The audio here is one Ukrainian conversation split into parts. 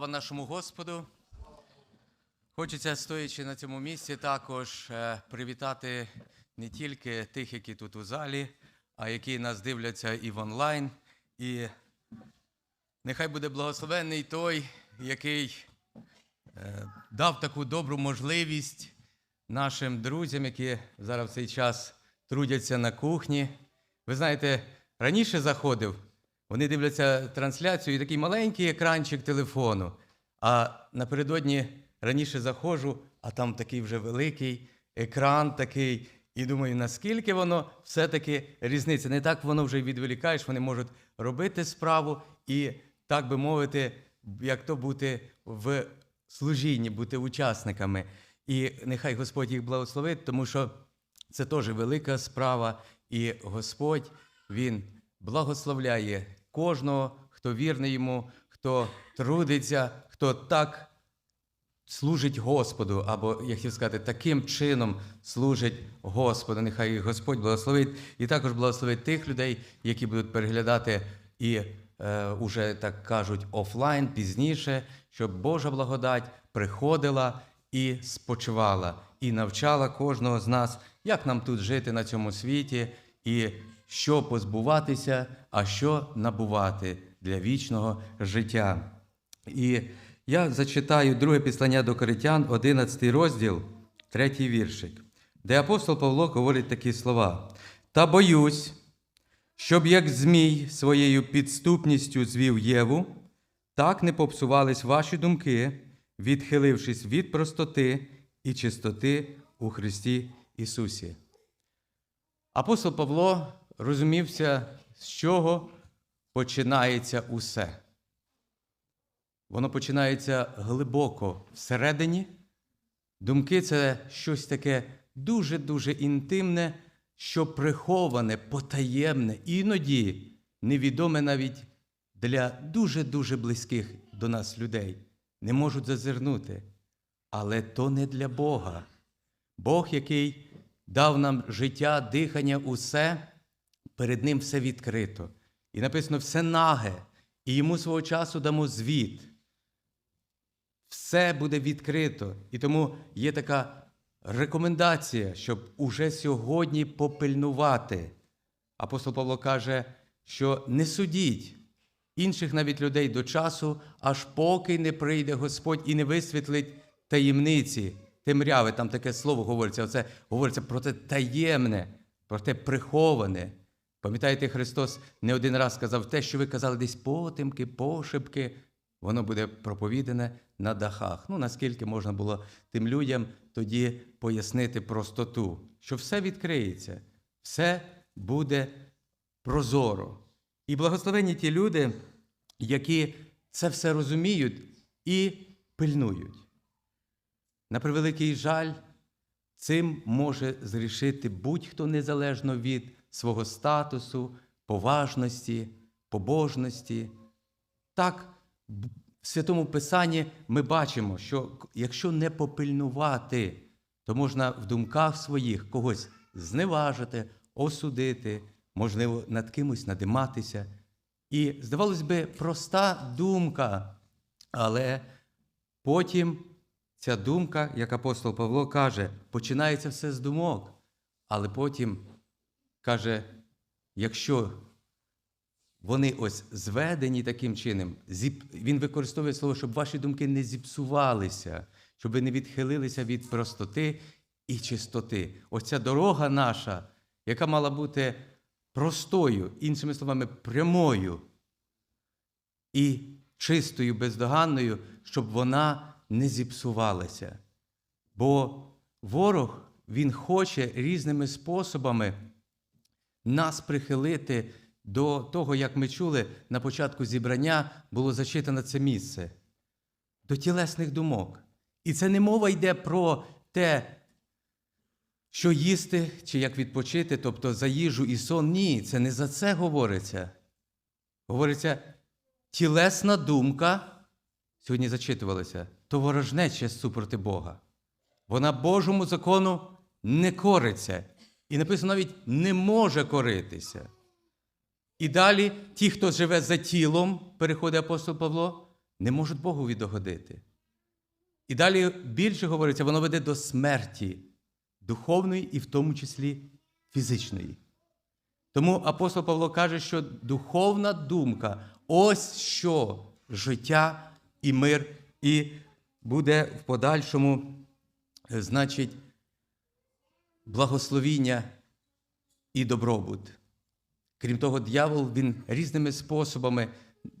Слава нашому Господу. Хочеться, стоячи на цьому місці, також е, привітати не тільки тих, які тут у залі, а які нас дивляться і в онлайн. І нехай буде благословенний той, який е, дав таку добру можливість нашим друзям, які зараз в цей час трудяться на кухні. Ви знаєте, раніше заходив, вони дивляться трансляцію і такий маленький екранчик телефону. А напередодні раніше заходжу, а там такий вже великий екран такий. І думаю, наскільки воно все-таки різниця. Не так воно вже відволікаєш, вони можуть робити справу і, так би мовити, як то бути в служінні, бути учасниками. І нехай Господь їх благословить, тому що це теж велика справа, і Господь Він благословляє кожного, хто вірний йому, хто трудиться, хто так служить Господу, або, як хотів сказати, таким чином служить Господу. Нехай Господь благословить і також благословить тих людей, які будуть переглядати і е, уже так кажуть офлайн пізніше, щоб Божа благодать приходила і спочивала, і навчала кожного з нас, як нам тут жити на цьому світі, і що позбуватися, а що набувати для вічного життя. І я зачитаю друге післання до Коринтян, 11 розділ, третій віршик, де апостол Павло говорить такі слова: Та боюсь, щоб як Змій своєю підступністю звів Єву, так не попсувались ваші думки, відхилившись від простоти і чистоти у Христі Ісусі. Апостол Павло розумівся, з чого починається усе. Воно починається глибоко всередині. Думки це щось таке дуже-дуже інтимне, що приховане, потаємне, іноді невідоме навіть для дуже-дуже близьких до нас людей. Не можуть зазирнути. Але то не для Бога. Бог, який дав нам життя, дихання, усе, перед Ним все відкрито. І написано все наге, і йому свого часу дамо звіт. Все буде відкрито. І тому є така рекомендація, щоб уже сьогодні попильнувати. Апостол Павло каже, що не судіть інших навіть людей до часу, аж поки не прийде Господь і не висвітлить таємниці, темряви. Там таке слово говориться. Оце говориться про те таємне, про те приховане. Пам'ятаєте, Христос не один раз сказав, те, що ви казали десь потемки, пошепки, воно буде проповідане на дахах. Ну, наскільки можна було тим людям тоді пояснити простоту, що все відкриється, все буде прозоро. І благословені ті люди, які це все розуміють і пильнують. На превеликий жаль, цим може зрішити будь-хто незалежно від свого статусу, поважності, побожності. Так, в Святому Писанні ми бачимо, що якщо не попильнувати, то можна в думках своїх когось зневажити, осудити, можливо, над кимось надиматися. І, здавалось би, проста думка, але потім ця думка, як апостол Павло каже, починається все з думок, але потім каже, якщо вони ось зведені таким чином, він використовує слово, щоб ваші думки не зіпсувалися, щоб ви не відхилилися від простоти і чистоти. Ось ця дорога наша, яка мала бути простою, іншими словами, прямою і чистою, бездоганною, щоб вона не зіпсувалася. Бо ворог, він хоче різними способами нас прихилити до того, як ми чули на початку зібрання, було зачитано це місце, до тілесних думок. І це не мова йде про те, що їсти чи як відпочити, тобто за їжу і сон. Ні, це не за це говориться. Говориться, тілесна думка, сьогодні зачитувалася, то ворожнеча супроти Бога. Вона Божому закону не кориться. І написано навіть не може коритися. І далі ті, хто живе за тілом, переходить апостол Павло, не можуть Богові догодити. І далі більше говориться, воно веде до смерті духовної і в тому числі фізичної. Тому апостол Павло каже, що духовна думка ось що життя і мир, і буде в подальшому, е, значить, благословіння і добробут. Крім того, дьявол він різними способами,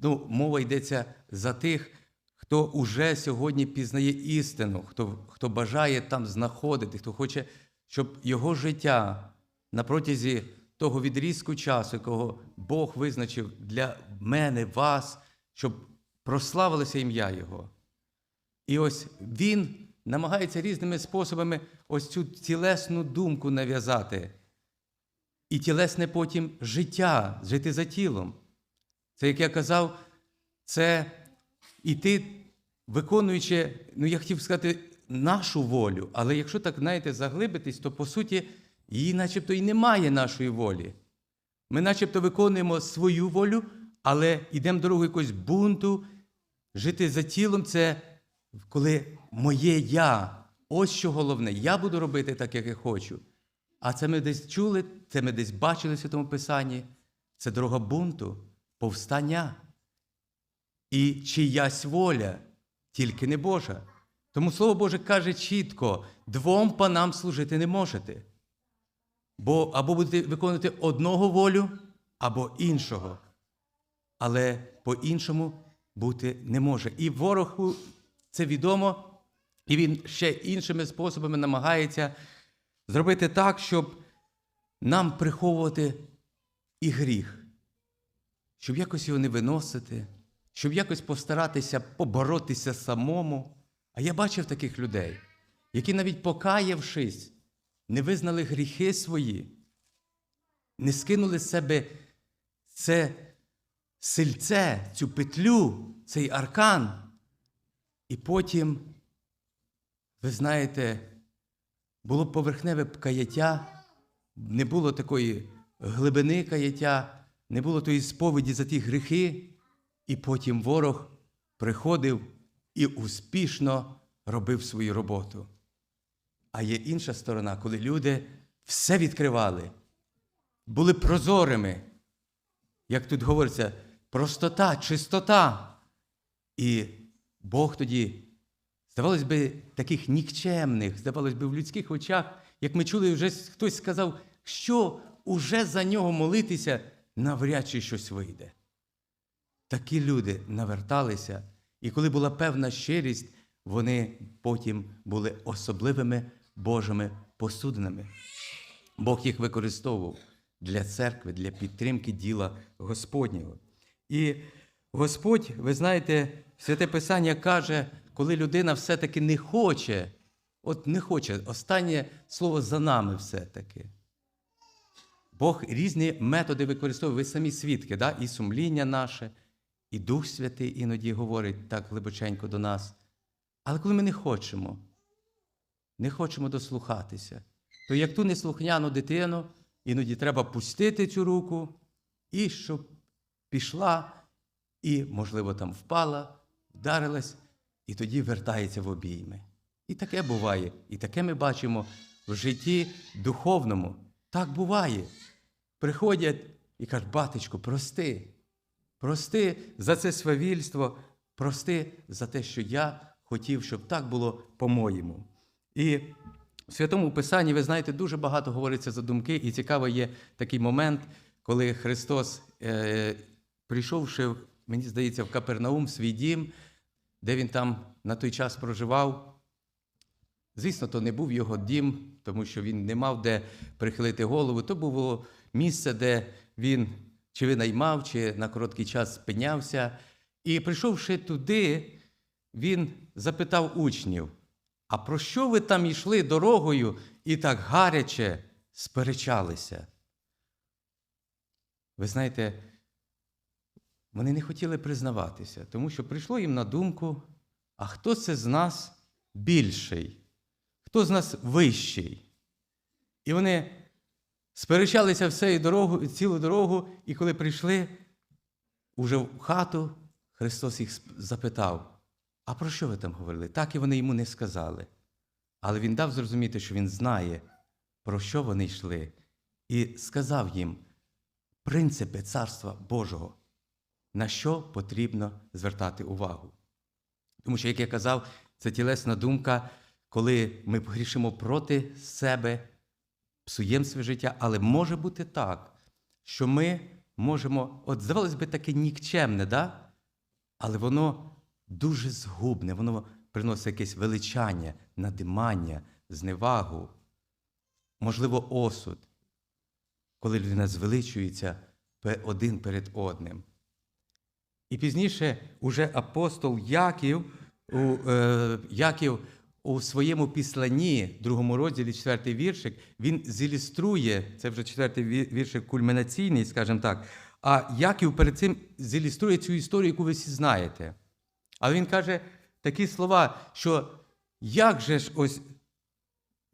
ну, мова йдеться за тих, хто уже сьогодні пізнає істину, хто, хто бажає там знаходити, хто хоче, щоб його життя на протязі того відрізку часу, якого Бог визначив для мене, вас, щоб прославилося ім'я Його. І ось він намагається різними способами ось цю тілесну думку нав'язати. І тілесне потім життя, жити за тілом. Це, як я казав, це іти, виконуючи, ну я хотів сказати, нашу волю. Але якщо так, знаєте, заглибитись, то по суті її начебто і немає нашої волі. Ми начебто виконуємо свою волю, але йдемо дорогою якогось бунту. Жити за тілом це коли моє я, ось що головне, я буду робити так, як я хочу. А це ми десь чули, це ми десь бачили в Святому Писанні. Це дорога бунту, повстання. І чиясь воля, тільки не Божа. Тому Слово Боже каже чітко: двом панам служити не можете. Бо або будете виконувати одного волю, або іншого. Але по-іншому бути не може. І ворогу це відомо, і він ще іншими способами намагається зробити так, щоб нам приховувати і гріх, щоб якось його не виносити, щоб якось постаратися поборотися самому. А я бачив таких людей, які навіть покаявшись, не визнали гріхи свої, не скинули з себе це сильце, цю петлю, цей аркан. І потім, ви знаєте, було поверхневе каяття, не було такої глибини каяття, не було тої сповіді за ті гріхи, і потім ворог приходив і успішно робив свою роботу. А є інша сторона, коли люди все відкривали, були прозорими, як тут говориться, простота, чистота. І Бог тоді, здавалось би, таких нікчемних, здавалось би, в людських очах, як ми чули, вже хтось сказав, що уже за нього молитися, навряд чи щось вийде. Такі люди наверталися, і коли була певна щирість, вони потім були особливими Божими посудинами. Бог їх використовував для церкви, для підтримки діла Господнього. І Господь, ви знаєте, Святе Писання каже, коли людина все-таки не хоче, от не хоче, останнє слово за нами все-таки. Бог різні методи використовує, ви самі свідки, да? і сумління наше, і Дух Святий іноді говорить так глибоченько до нас. Але коли ми не хочемо, не хочемо дослухатися, то як ту неслухняну дитину, іноді треба пустити цю руку, і щоб пішла, і, можливо, там впала, вдарилась, і тоді вертається в обійми. І таке буває, і таке ми бачимо в житті духовному. Так буває. Приходять і кажуть, батечко, прости, прости за це свавільство, прости за те, що я хотів, щоб так було по-моєму. І в Святому Писанні, ви знаєте, дуже багато говориться за думки, і цікаво є такий момент, коли Христос, е, прийшовши, мені здається, в Капернаум, свій дім, де він там на той час проживав. Звісно, то не був його дім, тому що він не мав де прихилити голову. То було місце, де він чи винаймав, чи на короткий час спинявся. І прийшовши туди, він запитав учнів: а про що ви там йшли дорогою і так гаряче сперечалися? Ви знаєте, вони не хотіли признаватися, тому що прийшло їм на думку, а хто це з нас більший? Хто з нас вищий? І вони сперечалися всею дорогу, цілу дорогу, і коли прийшли уже в хату, Христос їх запитав: А про що ви там говорили? Так і вони йому не сказали. Але він дав зрозуміти, що він знає, про що вони йшли, і сказав їм принципи Царства Божого, на що потрібно звертати увагу. Тому що, як я казав, це тілесна думка, коли ми грішимо проти себе, псуємо своє життя, але може бути так, що ми можемо, от здавалось би, таке нікчемне, да? але воно дуже згубне, воно приносить якесь величання, надимання, зневагу, можливо, осуд, коли людина звеличується один перед одним. І пізніше уже апостол Яків у, е, Яків у своєму післанні, другому розділі, четвертий віршик, він зілюструє, це вже четвертий віршик кульмінаційний, скажімо так. А Яків перед цим зілюструє цю історію, яку ви всі знаєте. Але він каже такі слова, що як же ж ось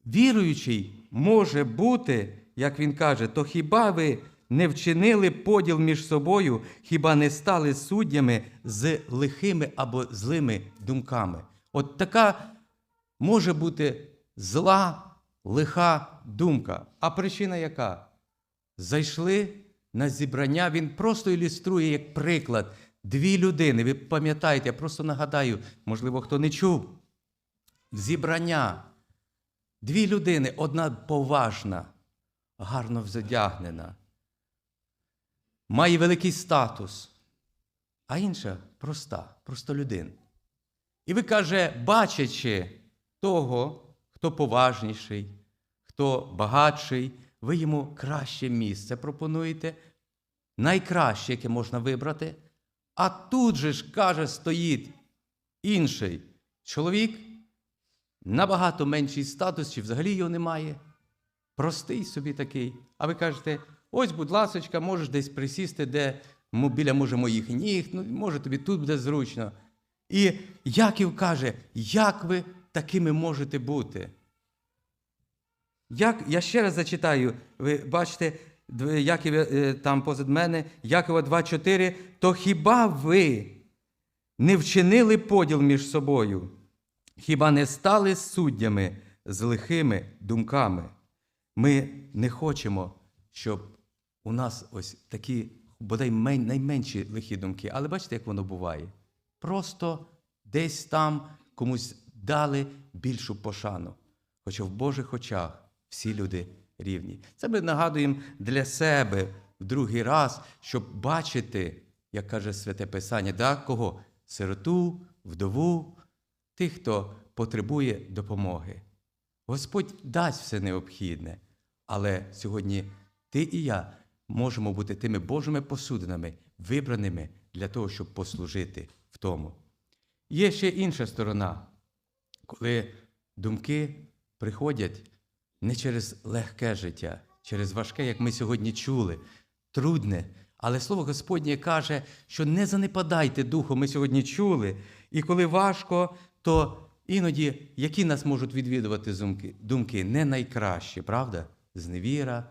віруючий може бути, як він каже, то хіба ви не вчинили поділ між собою, хіба не стали суддями з лихими або злими думками? От така може бути зла, лиха думка. А причина яка? Зайшли на зібрання, він просто ілюструє як приклад дві людини. Ви пам'ятаєте, я просто нагадаю, можливо, хто не чув. Зібрання. Дві людини, одна поважна, гарно взодягнена, має великий статус, а інша проста, простолюдин. І ви каже, бачачи того, хто поважніший, хто багатший, ви йому краще місце пропонуєте, найкраще, яке можна вибрати. А тут же ж, каже, стоїть інший чоловік, набагато менший статус, чи взагалі його немає. Простий собі такий. А ви кажете, ось, будь ласочка, можеш десь присісти, де біля може моїх ніг, ну, може тобі тут буде зручно. І Яків каже, як ви такими можете бути? Як, я ще раз зачитаю, ви бачите, Яків е, там позад мене, Якова 2.4, то хіба ви не вчинили поділ між собою? Хіба не стали суддями з лихими думками? Ми не хочемо, щоб у нас ось такі, бодай найменші лихі думки. Але бачите, як воно буває? Просто десь там комусь дали більшу пошану. Хоча в Божих очах всі люди рівні. Це ми нагадуємо для себе в другий раз, щоб бачити, як каже Святе Писання, да, кого? Сироту, вдову, тих, хто потребує допомоги. Господь дасть все необхідне, але сьогодні ти і я можемо бути тими Божими посудинами, вибраними для того, щоб послужити в тому. Є ще інша сторона, коли думки приходять не через легке життя, через важке, як ми сьогодні чули, трудне. Але слово Господнє каже, що не занепадайте духу, ми сьогодні чули. І коли важко, то іноді які нас можуть відвідувати думки? Думки не найкращі, правда? Зневіра,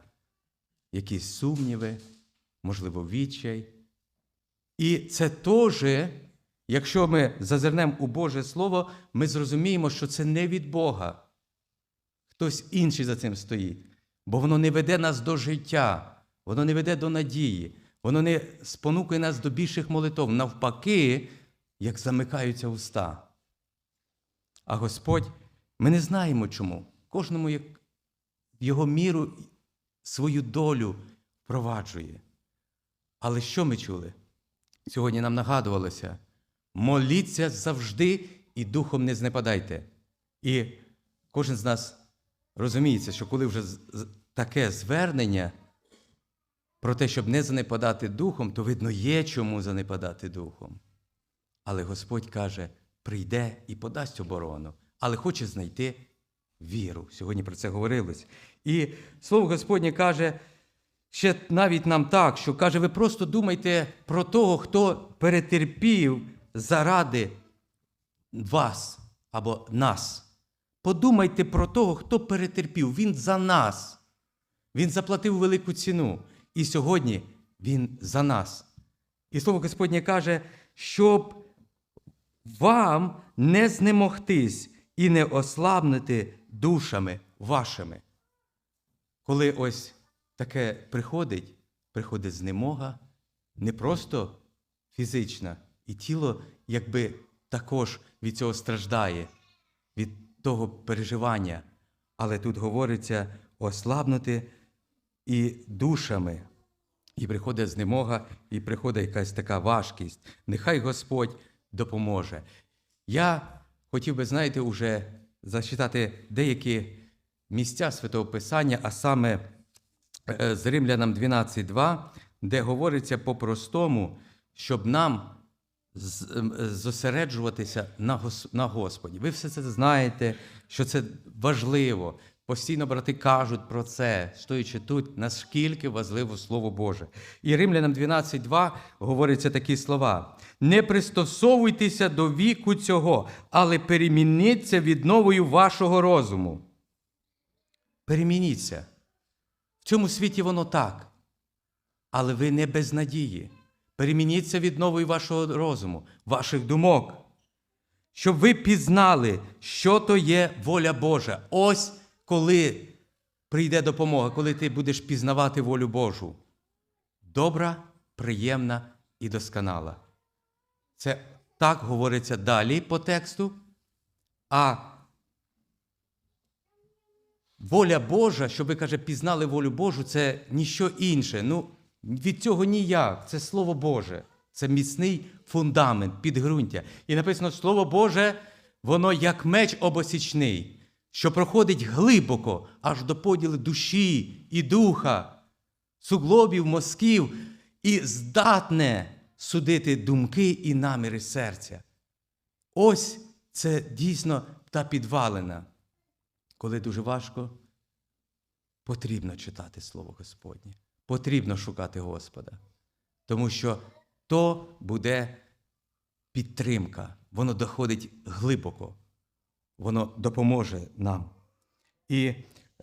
якісь сумніви, можливо, відчай. І це теж, якщо ми зазирнемо у Боже Слово, ми зрозуміємо, що це не від Бога. Хтось інший за цим стоїть. Бо воно не веде нас до життя, воно не веде до надії, воно не спонукує нас до більших молитов. Навпаки, як замикаються уста. А Господь, ми не знаємо чому. Кожному як його міру свою долю впроваджує. Але що ми чули? Сьогодні нам нагадувалося: моліться завжди і духом не знепадайте. І кожен з нас розуміється, що коли вже таке звернення про те, щоб не занепадати духом, то видно, є чому занепадати духом. Але Господь каже, прийде і подасть оборону, але хоче знайти віру. Сьогодні про це говорилось. І слово Господнє каже, ще навіть нам так, що каже, ви просто думайте про того, хто перетерпів заради вас або нас. Подумайте про того, хто перетерпів. Він за нас. Він заплатив велику ціну. І сьогодні Він за нас. І слово Господнє каже, щоб вам не знемогтись і не ослабнути душами вашими. Коли ось таке приходить, приходить знемога, не просто фізична, і тіло якби також від цього страждає, від того переживання. Але тут говориться ослабнути і душами. І приходить знемога, і приходить якась така важкість. Нехай Господь допоможе. Я хотів би, знаєте, уже зачитати деякі місця Святого Писання, а саме е, з Римлянам 12.2, де говориться по-простому, щоб нам ем, зосереджуватися на Господі. Ви все це знаєте, що це важливо. Постійно брати кажуть про це, стоячи тут, наскільки важливо Слово Боже. І Римлянам 12.2 говориться такі слова: не пристосовуйтеся до віку цього, але перемініться відновою вашого розуму. Перемініться. В цьому світі воно так. Але ви не без надії. Перемініться від нової вашого розуму, ваших думок, щоб ви пізнали, що то є воля Божа. Ось коли прийде допомога, коли ти будеш пізнавати волю Божу. Добра, приємна і досконала. Це так говориться далі по тексту. А воля Божа, щоб ви каже, пізнали волю Божу, це ніщо інше. Ну, від цього ніяк. Це Слово Боже. Це міцний фундамент, підґрунтя. І написано: Слово Боже, воно як меч обосічний, що проходить глибоко, аж до поділу душі і духа, суглобів, мозків, і здатне судити думки і наміри серця. Ось це дійсно та підвалина. Коли дуже важко, потрібно читати Слово Господнє, потрібно шукати Господа. Тому що то буде підтримка, воно доходить глибоко, воно допоможе нам. І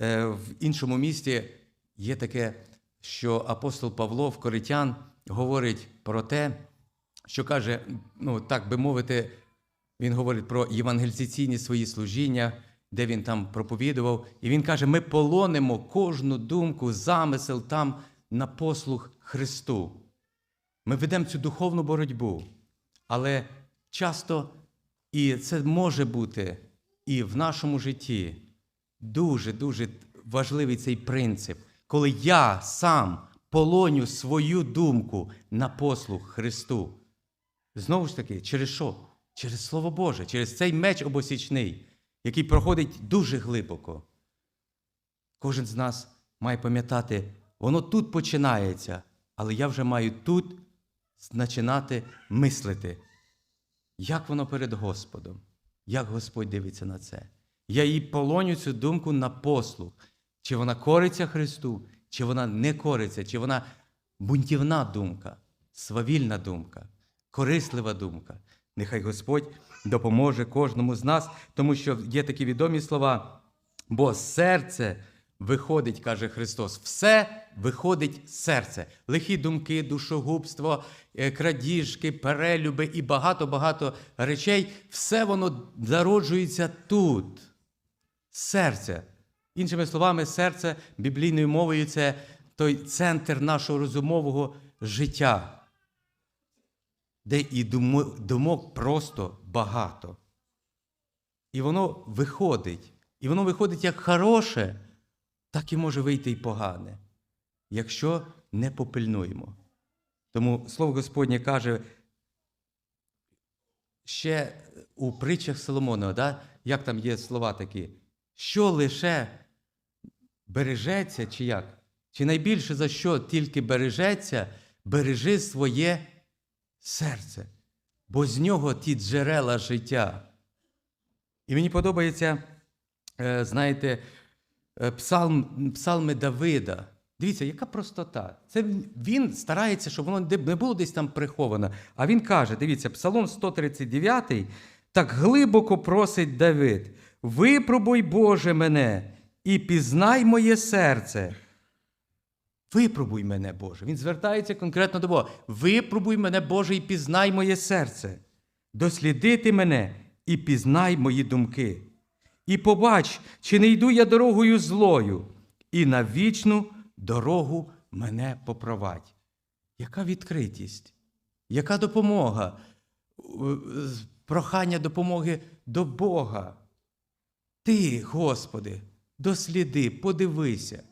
е, в іншому місті є таке, що апостол Павло в Коритян говорить про те, що каже, ну так би мовити, він говорить про євангелізаційні свої служіння, де він там проповідував. І він каже: ми полонимо кожну думку, замисел там на послуг Христу. Ми ведемо цю духовну боротьбу. Але часто, і це може бути і в нашому житті дуже-дуже важливий цей принцип, коли я сам полоню свою думку на послуг Христу. Знову ж таки, через що? Через Слово Боже, через цей меч обосічний, який проходить дуже глибоко. Кожен з нас має пам'ятати, воно тут починається, але я вже маю тут починати мислити. Як воно перед Господом? Як Господь дивиться на це? Я їй полоню цю думку на послуг. Чи вона кориться Христу, чи вона не кориться, чи вона бунтівна думка, свавільна думка, корислива думка. Нехай Господь допоможе кожному з нас, тому що є такі відомі слова, бо серце виходить, каже Христос, все виходить з серця. Лихі думки, душогубство, е, крадіжки, перелюби і багато-багато речей, все воно зароджується тут. Серце. Іншими словами, серце біблійною мовою це той центр нашого розумового життя, де і думок просто багато. І воно виходить. І воно виходить як хороше, так і може вийти і погане, якщо не попильнуємо. Тому Слово Господнє каже ще у притчах Соломонова, да? як там є слова такі, що лише бережеться, чи як? Чи найбільше за що тільки бережеться, бережи своє серце, бо з нього ті джерела життя. І мені подобається, е, знаєте, е, псалм, псалми Давида. Дивіться, яка простота. Це він старається, щоб воно не було десь там приховано. А він каже: дивіться, Псалом 139, так глибоко просить Давид: Випробуй, Боже, мене, і пізнай моє серце. Випробуй мене, Боже. Він звертається конкретно до Бога. Випробуй мене, Боже, і пізнай моє серце. Дослідити мене і пізнай мої думки. І побач, чи не йду я дорогою злою, і на вічну дорогу мене попровадь. Яка відкритість, яка допомога, прохання допомоги до Бога. Ти, Господи, досліди, подивися.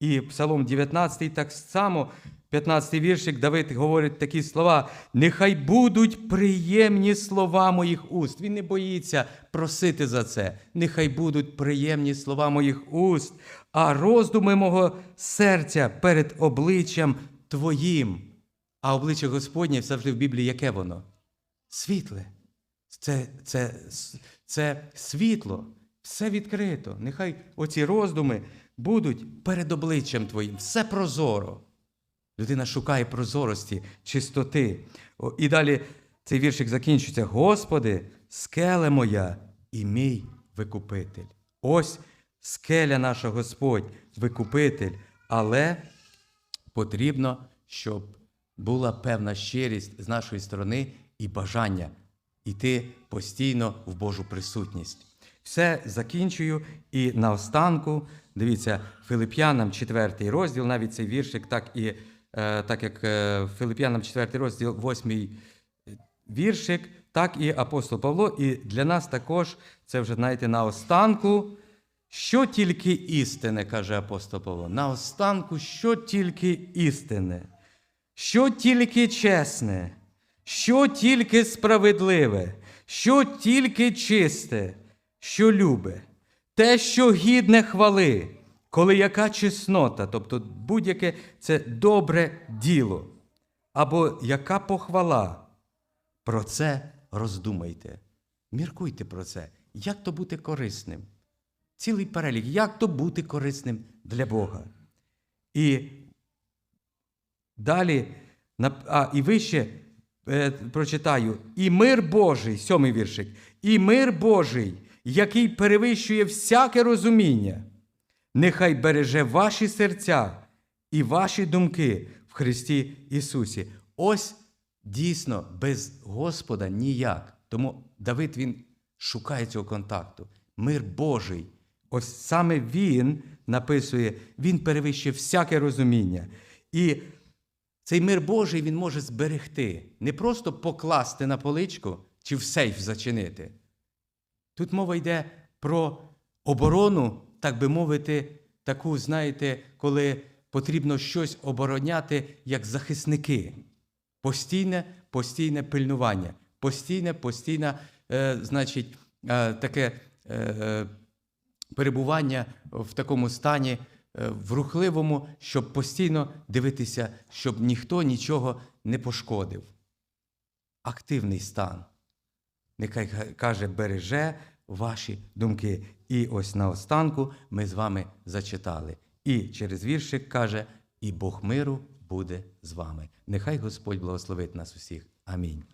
І Псалом 19 так само, 15 віршик, Давид говорить такі слова: нехай будуть приємні слова моїх уст. Він не боїться просити за це. Нехай будуть приємні слова моїх уст, а роздуми мого серця перед обличчям Твоїм. А обличчя Господнє завжди в Біблії яке воно? Світле. Це, це, це світло, все відкрито. Нехай оці роздуми будуть перед обличчям твоїм, все прозоро. Людина шукає прозорості, чистоти. І далі цей віршик закінчується: Господи, скеле моя і мій викупитель. Ось скеля наша Господь, викупитель, але потрібно, щоб була певна щирість з нашої сторони і бажання йти постійно в Божу присутність. Все закінчую. І наостанку, дивіться, Филип'янам 4 розділ, навіть цей віршик, так і е, так як е, Филип'янам 4 розділ, 8 віршик, так і апостол Павло. І для нас також це вже знаєте, наостанку. Що тільки істине, каже апостол Павло. Наостанку, що тільки істине, що тільки чесне, що тільки справедливе, що тільки чисте, що любе, те, що гідне хвали, коли яка чеснота, тобто будь-яке це добре діло, або яка похвала, про це роздумайте. Міркуйте про це, як то бути корисним. Цілий перелік, як то бути корисним для Бога. І далі, а, і вище е, прочитаю: і мир Божий, сьомий віршик, і мир Божий, який перевищує всяке розуміння, нехай береже ваші серця і ваші думки в Христі Ісусі. Ось дійсно без Господа ніяк. Тому Давид він шукає цього контакту. Мир Божий. Ось саме Він написує, Він перевищує всяке розуміння. І цей мир Божий він може зберегти, не просто покласти на поличку чи в сейф зачинити. Тут мова йде про оборону, так би мовити, таку, знаєте, коли потрібно щось обороняти як захисники. Постійне, постійне пильнування, постійне, постійне, е, значить, е, таке е, перебування в такому стані, е, в рухливому, щоб постійно дивитися, щоб ніхто нічого не пошкодив. Активний стан. Нехай каже, береже ваші думки. І ось наостанку ми з вами зачитали. І через віршик каже: І Бог миру буде з вами. Нехай Господь благословить нас усіх. Амінь.